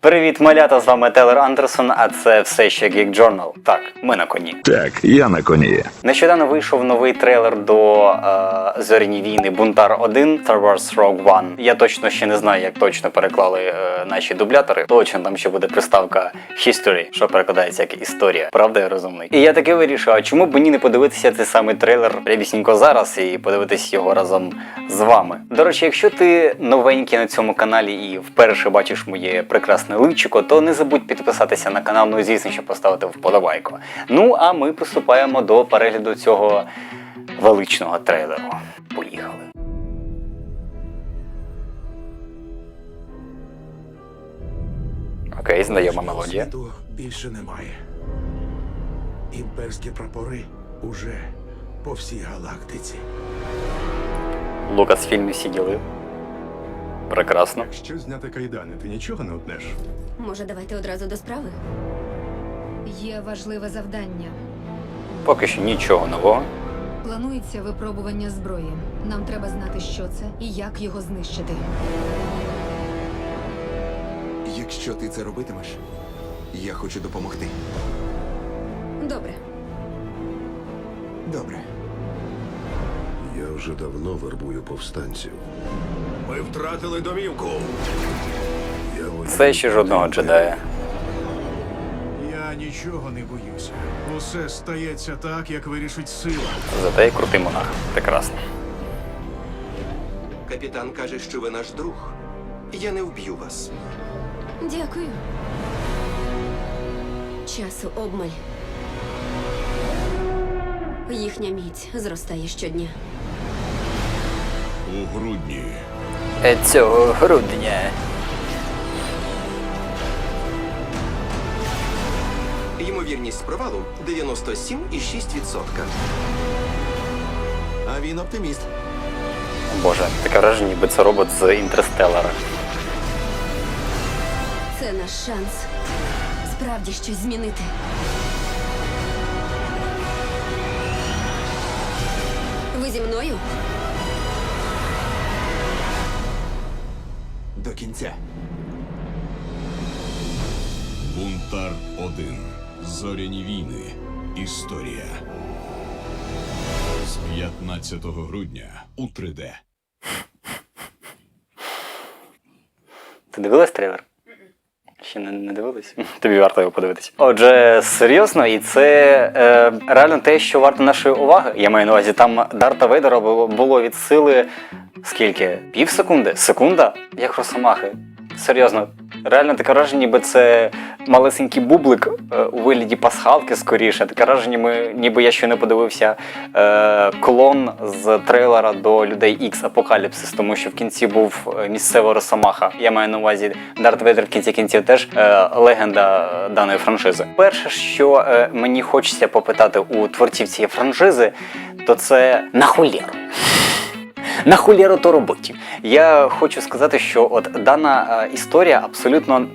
Привіт, малята! З вами Телер Андерсон, а це все ще Geek Journal. Так, ми на коні. Так, я на коні. Нещодавно вийшов новий трейлер до е, Зоряні війни Бунтар 1 Star Wars Rogue One. Я точно ще не знаю, як точно переклали е, наші дублятори. Точно там ще буде приставка History, що перекладається як історія. Правда, я розумний. І я таки вирішив, а чому б мені не подивитися цей самий трейлер прямісінько зараз і подивитись його разом з вами. До речі, якщо ти новенький на цьому каналі і вперше бачиш моє прекрасне личико, то не забудь підписатися на канал, ну і звісно, що поставити вподобайку. Ну а ми приступаємо до перегляду цього величного трейлеру. Поїхали. Окей, знайома мелодія. Світу більше немає. Імперські прапори уже по всій галактиці. Лукас фільмі всі діли. Прекрасно. Якщо зняти кайдани, ти нічого не утнеш. Може, давайте одразу до справи? Є важливе завдання. Поки що нічого нового. Планується випробування зброї. Нам треба знати, що це і як його знищити. Якщо ти це робитимеш, я хочу допомогти. Добре. Добре. Я вже давно вербую повстанців. Ми втратили домівку. Я Все ще жодного джедая. Я нічого не боюся. Усе стається так, як вирішить сила. Зате й крутий монах. Прекрасно. Капітан каже, що ви наш друг. Я не вб'ю вас. Дякую. Часу обмаль. Їхня міць зростає щодня. У грудні. Е, Цього грудня. Ймовірність провалу 97,6%. А він оптиміст. Боже, таке враження, ніби це робот з інтерстеллара. Це наш шанс справді щось змінити. Ви зі мною? До кінця. Бунтар 1. Зоряні війни. Історія. З 15 грудня у 3D. Ти дивилась трейлер? Ще не, не дивились? Тобі варто його подивитися. Отже, серйозно, і це е, реально те, що варто нашої уваги. Я маю на увазі, там Дарта Вейдера було, від сили скільки? Пів секунди? Секунда? Як росомахи. Серйозно, реально таке враження, ніби це малесенький бублик е, у вигляді пасхалки скоріше. Таке враження, ніби, ніби я ще не подивився е, клон з трейлера до людей X Апокаліпсис, тому що в кінці був е, місцева росомаха. Я маю на увазі Дарт Вейдер в кінці кінців теж е, легенда е, даної франшизи. Перше, що е, мені хочеться попитати у творців цієї франшизи, то це на холєру. На холєру то робить. Я хочу сказати, що от дана е, історія абсолютно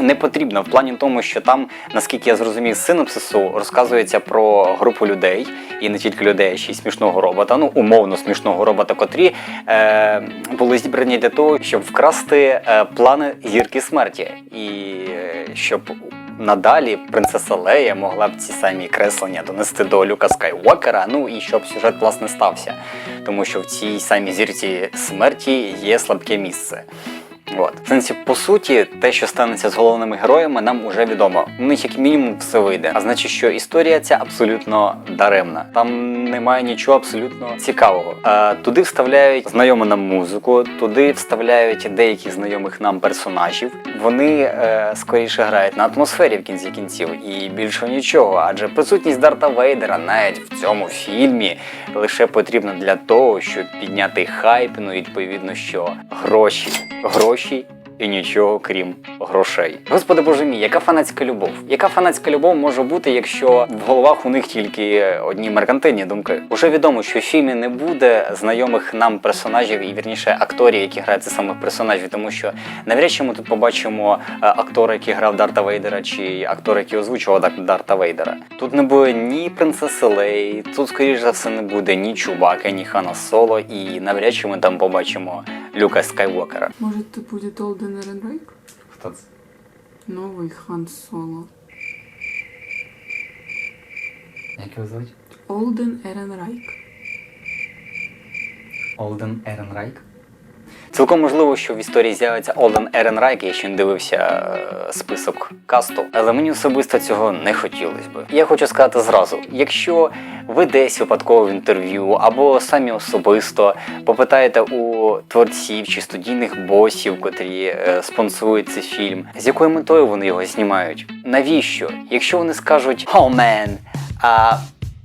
не потрібна. В плані тому, що там, наскільки я зрозумів, синопсису розказується про групу людей, і не тільки людей, а ще й смішного робота, ну умовно смішного робота, котрі е, були зібрані для того, щоб вкрасти е, плани зірки смерті, і е, щоб надалі принцеса Лея могла б ці самі креслення донести до Люка Скайуокера, ну і щоб сюжет власне стався. Тому що в цій самій зірці смерті є слабке місце. От. В сенсі, по суті, те, що станеться з головними героями, нам уже відомо. У них як мінімум все вийде. А значить, що історія ця абсолютно даремна. Там немає нічого абсолютно цікавого. А, туди вставляють знайому нам музику, туди вставляють деяких знайомих нам персонажів. Вони е, скоріше грають на атмосфері в кінці кінців і більше нічого. Адже присутність Дарта Вейдера навіть в цьому фільмі лише потрібна для того, щоб підняти хайп, ну і відповідно, що гроші, гроші і нічого крім грошей. Господи боже мій, яка фанатська любов? Яка фанатська любов може бути, якщо в головах у них тільки одні меркантильні думки? Уже відомо, що в фільмі не буде знайомих нам персонажів і вірніше акторів, які грають цих самих персонажів, тому що навряд чи ми тут побачимо е, актора, який грав Дарта Вейдера, чи актора, який озвучував Дар- Дарта Вейдера. Тут не буде ні принцеси Лей, тут, скоріш за все, не буде ні Чубака, ні Хана Соло, і навряд чи ми там побачимо Люка Скайуокера. Может, это будет Олден Эренрейк? Кто це? Новий Хан Соло. Як його звуть? Олден Еренрайк. Олден Еренрайк. Цілком можливо, що в історії з'явиться Олден Еренрайк, я ще не дивився е, список касту, але мені особисто цього не хотілося би. Я хочу сказати зразу: якщо ви десь випадково в інтерв'ю або самі особисто попитаєте у творців чи студійних босів, котрі е, спонсорують цей фільм, з якою метою вони його знімають? Навіщо? Якщо вони скажуть «Oh man, а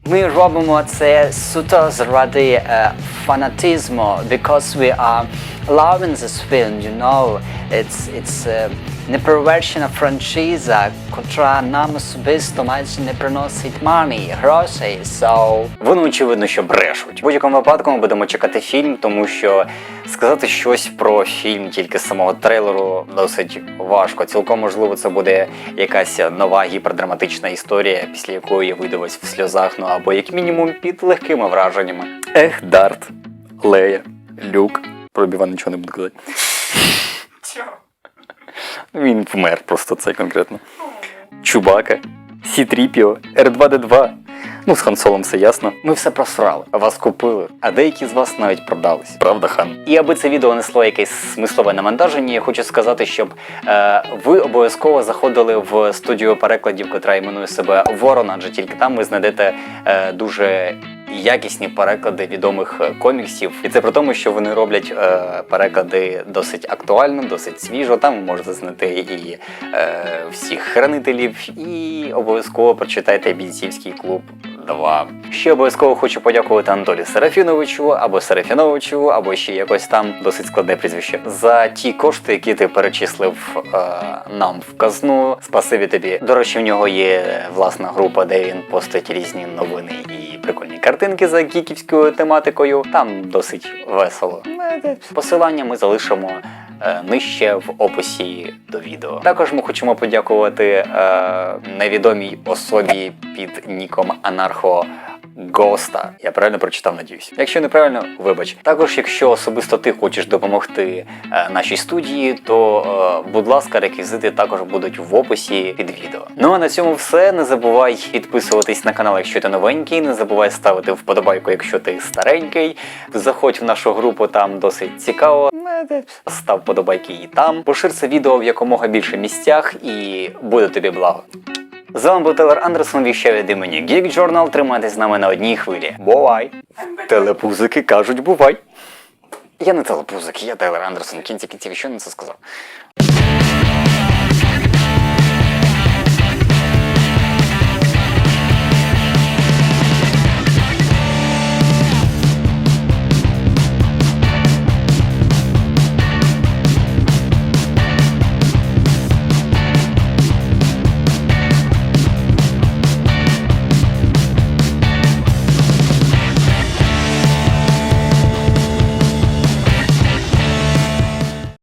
ми робимо це суто заради е, фанатизму, because we are loving this film, you know. It's, it's е, неперевершена франшиза, котра нам особисто майже не приносить money, грошей, so... Вони очевидно, що брешуть. В будь-якому випадку ми будемо чекати фільм, тому що сказати щось про фільм тільки з самого трейлеру досить важко. Цілком можливо, це буде якась нова гіпердраматична історія, після якої я вийду весь в сльозах, ну або як мінімум під легкими враженнями. Ех, Дарт, Лея, Люк. Про Біван нічого не буду казати. Він вмер просто це конкретно. Чубака, Сітріпіо, Р2Д2. Ну, з Хан Солом все ясно. Ми все просрали, вас купили, а деякі з вас навіть продались. Правда, хан? І аби це відео несло якесь смислове навантаження, я хочу сказати, щоб е, ви обов'язково заходили в студію перекладів, котра іменує себе Ворон, адже тільки там ви знайдете е, дуже якісні переклади відомих е, коміксів. І це при тому, що вони роблять е, переклади досить актуально, досить свіжо. Там ви можете знайти і е, всіх хранителів, і обов'язково прочитайте бійцівський клуб. 2. Ще обов'язково хочу подякувати Анатолію Серафіновичу або Серафіновичу, або ще якось там досить складне прізвище за ті кошти, які ти перечислив е, нам в казну. Спасибі тобі. До речі, в нього є власна група, де він постить різні новини і прикольні картинки за гіківською тематикою. Там досить весело. Посилання ми залишимо. е, Нижче в описі до відео. Також ми хочемо подякувати е, невідомій особі під ніком Анархо Госта. Я правильно прочитав, надіюсь. Якщо неправильно, вибач. Також, якщо особисто ти хочеш допомогти е, нашій студії, то, е, будь ласка, реквізити також будуть в описі під відео. Ну а на цьому все. Не забувай підписуватись на канал, якщо ти новенький. Не забувай ставити вподобайку, якщо ти старенький. Заходь в нашу групу, там досить цікаво. Став вподобайки і там. Пошир це відео в якомога більше місцях і буде тобі благо. З вами був Телер Андерсон, віщав від імені Geek Journal. Тримайтесь з нами на одній хвилі. Бувай! Телепузики кажуть бувай. Я не телепузик, я Телер Андерсон. В кінці кінців що не це сказав.